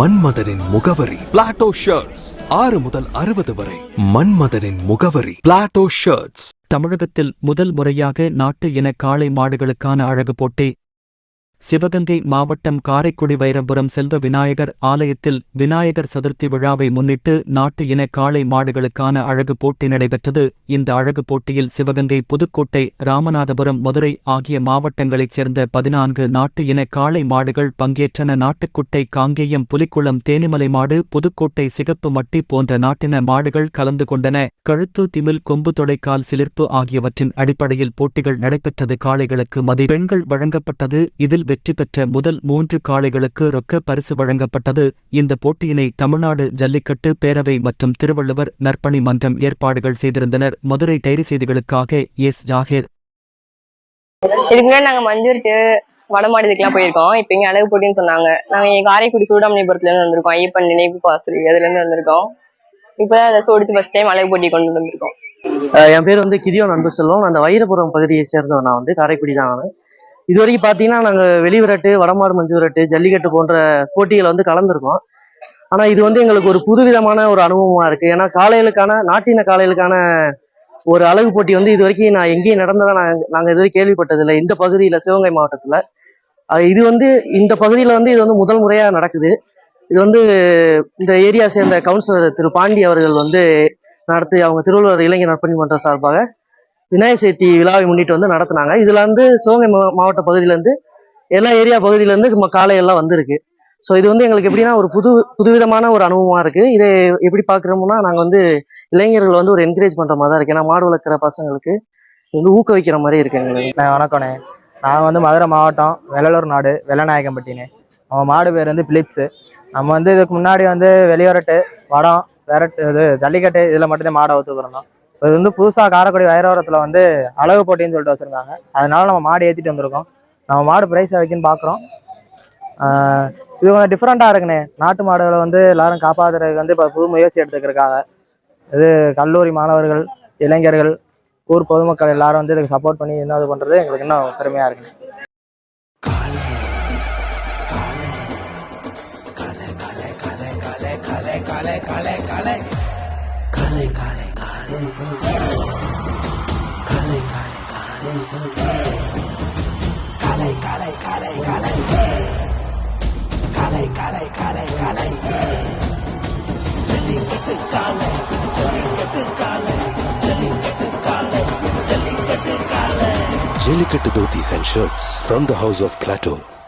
மன்மதனின் முகவரி. Plato shirts ஆறு முதல் அறுபது வரை. மன்மதனின் முகவரி. பிளாட்டோ ஷர்ட்ஸ் தமிழகத்தில் முதல் முறையாக நாட்டு இன காளை மாடுகளுக்கான அழகு போட்டி சிவகங்கை மாவட்டம் காரைக்குடி வைரபுரம் செல்வ விநாயகர் ஆலயத்தில் விநாயகர் சதுர்த்தி விழாவை முன்னிட்டு நாட்டு இன காளை மாடுகளுக்கான அழகு போட்டி நடைபெற்றது. இந்த அழகு போட்டியில் சிவகங்கை புதுக்கோட்டை ராமநாதபுரம் மதுரை ஆகிய மாவட்டங்களைச் சேர்ந்த பதினான்கு நாட்டு இன காளை மாடுகள் பங்கேற்றன. நாட்டுக்குட்டை காங்கேயம் புலிக்குளம் தேனிமலை மாடு புதுக்கோட்டை சிகப்பு மட்டி போன்ற நாட்டின மாடுகள் கலந்து கொண்டன. கழுத்து திமில் கொம்பு தொடைக்கால் சிலிர்ப்பு ஆகியவற்றின் அடிப்படையில் போட்டிகள் நடைபெற்றது. காளைகளுக்கு மதி பெண்கள் வழங்கப்பட்டது. இதில் வெற்றி பெற்ற முதல் மூன்று காளைகளுக்கு ரொக்க பரிசு வழங்கப்பட்டது. இந்த போட்டியினை தமிழ்நாடு ஜல்லிக்கட்டு பேரவை மற்றும் திருவள்ளுவர் நற்பணி மன்றம் ஏற்பாடுகள் செய்திருந்தனர். மதுரை டைரி செய்திகளுக்காக எஸ். ஜாகிர். இதுக்கு முன்னாடி நாங்க மஞ்சூர்ட்டு வடமாடு இதுக்கெல்லாம் போயிருக்கோம். இப்போ இங்க அழகு போட்டின்னு சொன்னாங்க. நாங்க இங்க காரைக்குடி சூடாமணிபுரத்துல இருந்து வந்திருக்கோம். ஐயப்பன் நினைவு பாசறை அதுல இருந்து வந்திருக்கோம். இப்பதான் அதை சோடிச்சு ஃபர்ஸ்ட் டைம் அழகு போட்டி கொண்டு வந்திருக்கோம். என் பேர் வந்து கிதியோன் அன்பு செல்வம் அந்த வைரபுரம் பகுதியை சேர்ந்தவன் நான் வந்து காரைக்குடி தான் நான் இது வரைக்கும் பார்த்தீங்கன்னா நாங்கள் வெளிவிரட்டு வடமாடு மஞ்சு விரட்டு ஜல்லிக்கட்டு போன்ற போட்டிகளை வந்து கலந்துருக்கோம். ஆனால் இது வந்து எங்களுக்கு ஒரு புதுவிதமான ஒரு அனுபவமாக இருக்குது ஏன்னா காளைகளுக்கான நாட்டின காளைகளுக்கான ஒரு அழகு போட்டி வந்து இது வரைக்கும் நான் எங்கேயும் நடந்ததாக நாங்கள் நாங்கள் இதுவரை கேள்விப்பட்டதில்லை. இந்த பகுதியில் சிவகங்கை மாவட்டத்தில். இது வந்து இந்த பகுதியில் வந்து இது வந்து முதல் முறையாக நடக்குது. இது வந்து இந்த ஏரியா சேர்ந்த கவுன்சிலர் திரு. பாண்டி அவர்கள் வந்து நடத்தி அவங்க திருவள்ளுவர் இளைஞர் நற்பணி மன்றம் சார்பாக விநாயகர் சதுர்த்தி விழாவை முன்னிட்டு வந்து நடத்தினாங்க. இதுல வந்து சிவகங்கை மா- மாவட்ட பகுதியிலேருந்து எல்லா ஏரியா பகுதியிலேருந்து காலையெல்லாம் வந்திருக்கு. ஸோ இது வந்து எங்களுக்கு எப்படின்னா ஒரு புது புதுவிதமான ஒரு அனுபவமாக இருக்கு. இதை எப்படி பார்க்குறோம்னா நாங்கள் வந்து இளைஞர்கள் வந்து ஒரு என்கரேஜ் பண்ணுற மாதிரி தான் இருக்கு. ஏன்னா மாடு வளர்க்குற பசங்களுக்கு வந்து ஊக்குவிக்கிற மாதிரி இருக்கு எங்களுக்கு. நான் வணக்கண்ணே நான் வந்து மதுரை மாவட்டம் வெள்ளலூர் நாடு வெள்ளநாயக்கம்பட்டினே அவன் மாடு பேர் வந்து பிலிப்ஸு. நம்ம வந்து இதுக்கு முன்னாடி வந்து வெளிவரட்டு வடம் விரட்டு இது ஜல்லிக்கட்டு இதில் மட்டும்தான் மாடை ஒத்துக்கிறோம் இது வந்து புதுசாக காரைக்குடி வயரோரத்தில் வந்து அழகு போட்டின்னு சொல்லிட்டு வச்சுருக்காங்க அதனால நம்ம மாடு ஏற்றிட்டு வந்திருக்கோம் நம்ம மாடு ப்ரைஸ் வரைக்கும் பார்க்குறோம் இது கொஞ்சம் டிஃப்ரெண்ட்டாக இருக்குண்ணே நாட்டு மாடுகளை வந்து எல்லாரும் காப்பாற்றுறதுக்கு வந்து இப்போ புது முயற்சி எடுத்துக்கிறதுக்காக இது கல்லூரி மாணவர்கள் இளைஞர்கள் ஊர் பொதுமக்கள் எல்லாரும் வந்து இதுக்கு சப்போர்ட் பண்ணி என்ன இது பண்ணுறது எங்களுக்கு இன்னும் பெருமையாக இருக்குண்ணே काले काले काले। काले काले काले काले। काले काले काले चली कट काले चली कट काले चली कट काले। चली कट काले and Shirts from the House of Plateau.